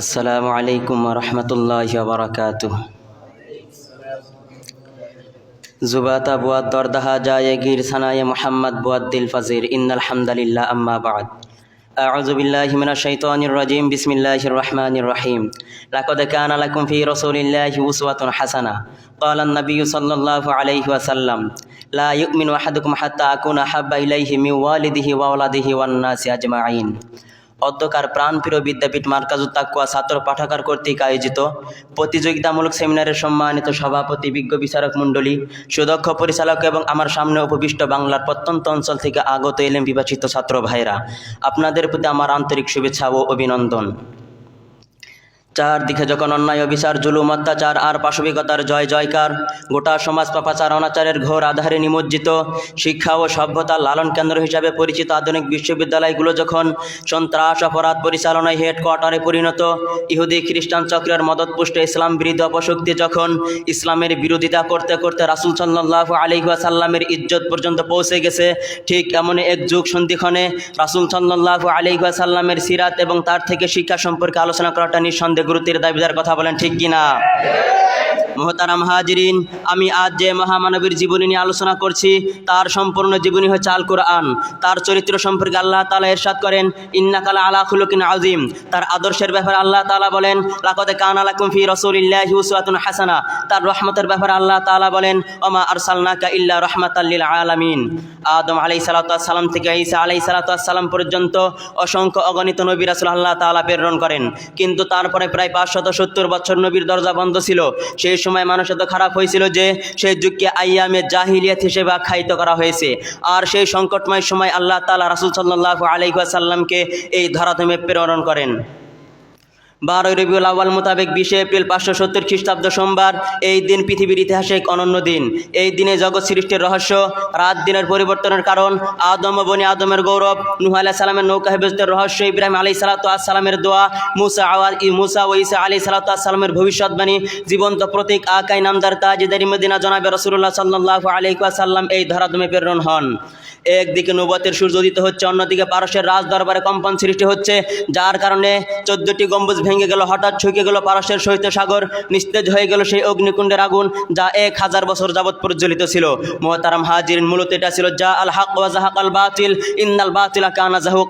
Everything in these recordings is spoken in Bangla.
আসসালামু আলাইকুম রহমতুল্লাহ বারকাত জুবাতা বুয়াদ দরদাহা জায়ে গির সানায়ে মোহাম্মদ বুয়াদ দিল ফাজির ইন্নাল হামদালিল্লাহ, আম্মা বাদ। أعوذ بالله من الشيطان الرجيم بسم الله الرحمن الرحيم لقد كان لكم في رسول الله أسوة حسنة قال النبي صلى الله عليه وسلم لا يؤمن أحدكم حتى أكون أحب إليه من والده وولده والناس أجمعين অধ্যকার প্রাণপ্রিয় বিদ্যাপীঠ মার্কাজ তাকুয়া ছাত্র পাঠাকার কর্তৃক আয়োজিত প্রতিযোগিতামূলক সেমিনারের সম্মানিত সভাপতি, বিজ্ঞ বিচারক মণ্ডলী, সুদক্ষ পরিচালক এবং আমার সামনে উপবিষ্ট বাংলার প্রত্যন্ত অঞ্চল থেকে আগত এলেম বিবাচিত ছাত্র ভাইরা আপনাদের প্রতি আমার আন্তরিক শুভেচ্ছা ও অভিনন্দন। চারদিকে যখন অন্যায়, অবিচার, জুলুম, অত্যাচার আর পাশবিকতার জয়, জয়কার, গোটা সমাজ পাপাচার, অনাচারের ঘোর আধারে নিমজ্জিত, শিক্ষা ও সভ্যতার লালন কেন্দ্র হিসাবে পরিচিত আধুনিক বিশ্ববিদ্যালয়গুলো যখন সন্ত্রাস, অপরাধ পরিচালনায় হেডকোয়ার্টারে পরিণত, ইহুদি খ্রিস্টান চক্রের মদতপুষ্ট ইসলাম বিরোধী অপশক্তি যখন ইসলামের বিরোধিতা করতে করতে রাসুল সাল্লাহ আলিহাসাল্লামের ইজ্জত পর্যন্ত পৌঁছে গেছে, ঠিক এমনই এক যুগ সন্ধিক্ষণে রাসুল সাল্লাহ আলিহাসাল্লামের সিরাত এবং তার থেকে শিক্ষা সম্পর্কে আলোচনা করাটা নিঃসন্দেহ। গুরুত্বের দাবিদার কথা বলেন ঠিক কিনা? মোহতারাম হাজিরিন, আমি আজ যে মহামানবীর জীবনী নিয়ে আলোচনা করছি, তার সম্পূর্ণ জীবনী হচ্ছে আল কোরআন তার চরিত্র সম্পর্কে আল্লাহ তালা এরশাদ করেন, ইন্নাকালা আলা খুলুকিন আজিম তার আদর্শের ব্যাপারে আল্লাহ তালা বলেন লাকতে কান আলাকুম ফি রসুলিল্লাহি উসওয়াতুন হাসানা। তার রহমতের ব্যাপারে আল্লাহ তালা বলেন, ওমা আরসালনাকা ইল্লা রহমাতাল্লিল আলামিন। আদম আলাই সালাতাম থেকে ঈসা আলাই সালাতাম পর্যন্ত অসংখ্য অগণিত নবী রাসুল আল্লাহ তালা প্রেরণ করেন। কিন্তু তারপরে প্রায় পাঁচশত সত্তর বছর নবীর দরজা বন্ধ ছিল। সেই সময় মানুষ এত খারাপ হয়েছিল যে সেই যুগকে আইয়ামে জাহিলিয়াত হিসেবে আখ্যায়িত করা হয়েছে। আর সেই সংকটময় সময় আল্লাহ তালা রাসুল সাল্লাহ আলাইসাল্লামকে এই ধরাধমে প্রেরণ করেন। বারোই রবিউল আউ্বাল মোতাবেক বিশে এপ্রিল পাঁচশো সত্তর খ্রিস্টাব্দ সোমবার এই দিন পৃথিবীর ইতিহাসে এক অনন্য দিন। এই দিনে জগৎ সৃষ্টির রহস্য, রাত দিনের পরিবর্তনের কারণ, আদম বনি আদমের গৌরব, নুহ আলাহ সালামের নৌকা হেফজতের রহস্য, ইব্রাহিম আলী সালাতু আসসালামের দোয়া, মুসা আওয়াজ ই মুসা ও ইসা আলী সালাতু আসসালামের ভবিষ্যৎবাণী, জীবন্ত প্রতীক আকাই নামদার তাজিদারি মদিনা জনাবে রসুল্লাহ সাল্লাহ আলাইসাল্লাম এই ধরাদমে প্রেরণ হন। একদিকে নবতের সূর্য উদিত হচ্ছে, অন্যদিকে পারস্যের রাজ দরবারে কম্পন সৃষ্টি হচ্ছে, যার কারণে চোদ্দটি গম্বুজ ভেঙে গেল, হঠাৎ ছুঁকে গেল পারস্যের সহিত সাগর, নিস্তেজ হয়ে গেল সেই অগ্নিকুণ্ডের আগুন যা এক হাজার বছর যাবৎ প্রজ্বলিত ছিল। মোহতারাম হাজির মূলত এটা ছিল যা আল হক ওয়া জাহাক আল বাতিল, ইন্নাল বাতিল কানা জাহুক।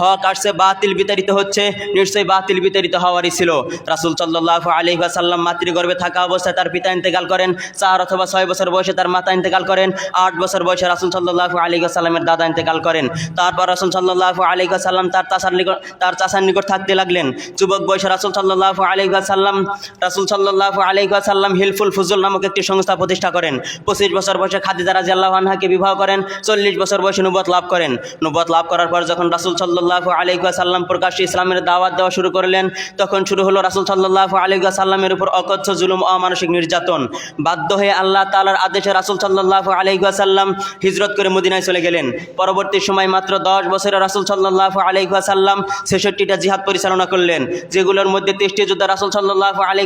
হক আসছে বাতিল বিতাড়িত হচ্ছে, নিশ্চয়ই বাতিল বিতাড়িত হওয়ারই ছিল। রাসুল সাল্লাহ আলী সাল্লাম মাতৃগর্ভে থাকা অবস্থায় তার পিতা ইন্তেকাল করেন, চার অথবা ছয় বছর বয়সে তার মাতা ইন্তেকাল করেন, আট বছর বয়সে রাসুল সাল্লাহ আলী সাল্লামের দাদা ইন্তেকাল করেন। তারপর রাসুল সাল্লাহ আলী সাল্লাম তার চাষার নিকট তার চাষার নিকট থাকতে লাগলেন। যুবক বয়সে রাসুল সাল্লাহ আলী সাল্লাম রাসুল সাল্লাহ আলী সাল্লাম হিলফুল ফুজুল নামক একটি সংস্থা প্রতিষ্ঠা করেন। পঁচিশ বছর বয়সে খাদিজা রাজি আনহাকে বিবাহ করেন, চল্লিশ বছর বয়সে নুবত লাভ করেন। নুবত লাভ করার পর যখন রাসুল সাল্লাহ আলী সাল্লাম প্রকাশ্যে ইসলামের দাওয়াত দেওয়া শুরু করলেন, তখন শুরু হলো রাসুল সাল্লাহ আলী সাল্লামের উপর অকথ্য জুলুম, অমানসিক নির্যাতন। বাধ্য হয়ে আল্লাহ তালার আদেশে রাসুল সাল্লাহ আলী সাল্লাম হিজরত করে মদিনায় চলে গেলেন। পরবর্তী সময় মাত্র দশ বছরে রাসুল সাল্লাহ আলী সাল্লাম ছেষট্টিটা জিহাদ পরিচালনা করলেন যেগুলোর মধ্যে তেইশটি যুদ্ধ রাসুল সাল্লাহ আলী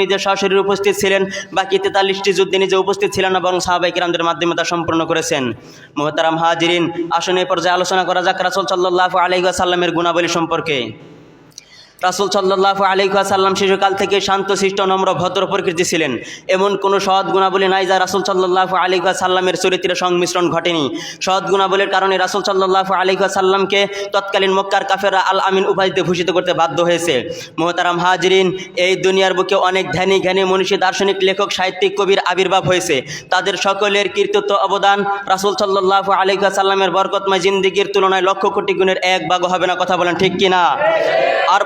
নিজে সশরীরে উপস্থিত ছিলেন, বাকি তেতাল্লিশটি যুদ্ধে নিজে উপস্থিত ছিলেন এবং সাহাবাই কিরামদের মাধ্যমে তা সম্পূর্ণ করেছেন। মোহতারাম হাজিরিন, আসনে পর্যায়ে আলোচনা করা যাক রাসুল সাল্লাহ আলী সাল্লামের গুণাবলী সম্পর্কে। রাসুল সাল্লাহ আলিহাসাল্লাম শিশুকাল থেকে শান্ত, শিষ্ট, নম্র, ভদ্র প্রকৃতি ছিলেন। এমন কোনো সৎ গুণাবলী নাই যা রাসুল সাল্লাহ আলিহাসাল্লামের চরিত্রের সংমিশ্রণ ঘটেনি। সৎ গুণাবলীর কারণে রাসুল সাল্লাহ আলিহাসাল্লামকে তৎকালীন মক্কার কাফেরা আল আমিন উপাধিতে ভূষিত করতে বাধ্য হয়েছে। মোহতারাম হাজরিন, এই দুনিয়ার বুকে অনেক ধ্যানী জ্ঞানী মনীষী, দার্শনিক, লেখক, সাহিত্যিক, কবির আবির্ভাব হয়েছে। তাদের সকলের কীর্তিত্ব অবদান রাসুল সাল্লাহ আলিহাসাল্লামের বরকতময় জিন্দিগির তুলনায় লক্ষ কোটি গুণের এক বাগ হবে না। কথা বলেন ঠিক কিনা? আর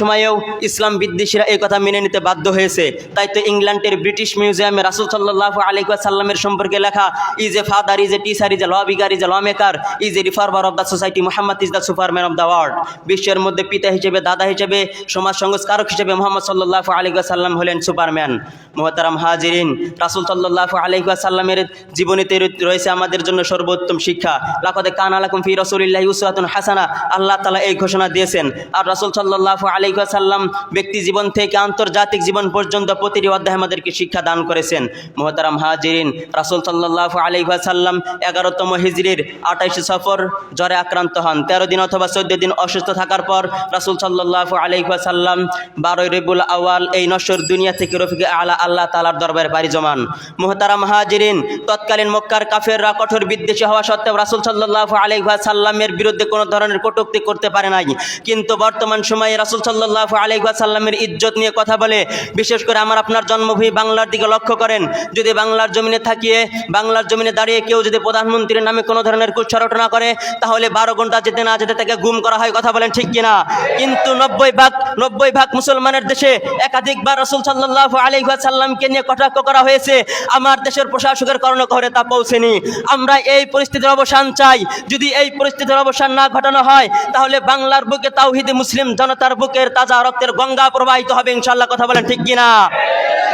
সময়েও ইসলাম বিদ্বেষীরা এই কথা মেনে নিতে বাধ্য হয়েছে। তাই তো ইংল্যান্ডের ব্রিটিশ মিউজিয়ামে রাসুল সাল্লাহ আলিকাসাল্লামের সম্পর্কে লেখা is a father is a teacher is a law giver is a law maker is a reformer of the society Mohammad is the superman of the world বিশ্বের মধ্যে পিতা হিসেবে, দাদা হিসেবে, সমাজ সংস্কারক হিসেবে মোহাম্মদ সাল্লাহ আলিকাসাল্লাম হলেন সুপারম্যান। মোহতারাম হাজিরিন, রাসুল সাল্লাহ আলিকাসাল্লামের জীবনীতে রয়েছে আমাদের জন্য সর্বোত্তম শিক্ষা। লাকদে কান আলাকুম ফি রসুলিল্লাহ ইউসাতুন হাসানা, আল্লাহ তালা এই ঘোষণা দিয়েছেন। আর রাসুল সাল্লাহ আলাইসাল্লাম ব্যক্তি জীবন থেকে আন্তর্জাতিক জীবন পর্যন্ত প্রতিটি অধ্যায় আমাদেরকে শিক্ষা দান করেছেন। মোহতারাম হাজিরিন, রাসুল সাল্লাহ আলাইসাল্লাম এগারোতম হিজরির আঠাইশে সফর জ্বরে আক্রান্ত হন। তেরো দিন অথবা চোদ্দ দিন অসুস্থ থাকার পর রাসুল সাল্লাহ আলাইসাল্লাম বারোই রবিউল আওয়াল এই নশ্বর দুনিয়া থেকে রফিকে আলা আল্লাহ তালার দরবারে পারি জমান। মোহতারাম হাজিরিন, তৎকালীন মক্কার কাফেররা কঠোর বিদ্বেষী হওয়া সত্ত্বেও রাসুল সাল্লাহ আলাইসাল্লামের বিরুদ্ধে কোনো ধরনের কটুক্তি করতে পারে নাই। কিন্তু বর্তমান সময়ে রাসুল সাল্লাহ আলাইসাল্লামের ইজ্জত নিয়ে কথা বলে, বিশেষ করে আমার আপনার জন্মভূমি বাংলার দিকে লক্ষ্য করেন। যদি বাংলার জমিনে থাকিয়ে, বাংলার জমিনে দাঁড়িয়ে কেউ যদি প্রধানমন্ত্রীর নামে কোনো ধরনের কুচ্ছারটনা করে, তাহলে বারো ঘণ্টা যেতে না যেতে তাকে গুম করা হয়, কথা বলেন ঠিক কিনা? কিন্তু নব্বই ভাগ নব্বই ভাগ মুসলমানের দেশে একাধিকবার রসুল সাল্লাহ আলাইসাল্লামকে নিয়ে কটাক্ষ করা হয়েছে। আমার দেশের প্রশাসকের কারণে ঘরে তা পৌঁছেনি। আমরা এই পরিস্থিতির অবসান চাই। যদি এই পরিস্থিতির অবসান না ঘটানো হয়, তাহলে বাংলার বুকে তাওহিদি মুসলিম জনতার বুকের তাজা রক্তের গঙ্গা প্রবাহিত হবে ইনশাল্লাহ কথা বলেন ঠিক কিনা?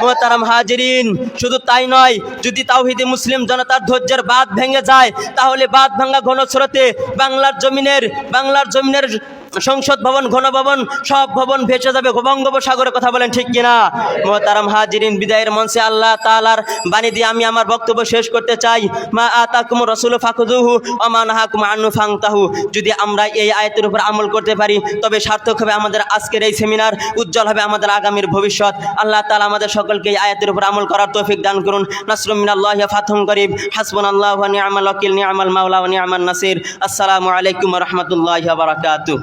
মোহতারাম হাজিরিন, শুধু তাই নয়, যদি তাওহিদি মুসলিম জনতার ধৈর্যের বাঁধ ভেঙে যায়, তাহলে বাঁধ ভাঙা ঘনস্রোতে বাংলার জমিনের বাংলার জমিনের সংসদ ভবন ঘনভবন সব ভবন ভেসে যাবে। বঙ্গোপসাগরের কথা বলেন ঠিক কিনা? মোহতারাম হাজিরিন, বিদায়ের মঞ্চে আল্লাহ তালার বাণী দিয়ে আমি আমার বক্তব্য শেষ করতে চাই। মা আতাকুম রসুল ফাকুদুহু অমান হাকুম আনু ফাংতাহু। যদি আমরা এই আয়তের উপর আমল করতে পারি, তবে সার্থক হবে আমাদের আজকের এই সেমিনার, উজ্জ্বল হবে আমাদের আগামীর ভবিষ্যৎ। আল্লাহ তালা আমাদের সকলকে এই আয়াতের উপর আমল করার তৌফিক দান করুন। নাসরুমিন আল্লাহ ফাতহুম করিব হাসবুন আল্লাহ নিয়ামাল ওয়াকিল। নিয়ামাল মাওলা ওয়া নিয়ামান নাসির। আসসালামু আলাইকুম রহমতুল্লাহ বারাকাতুহ।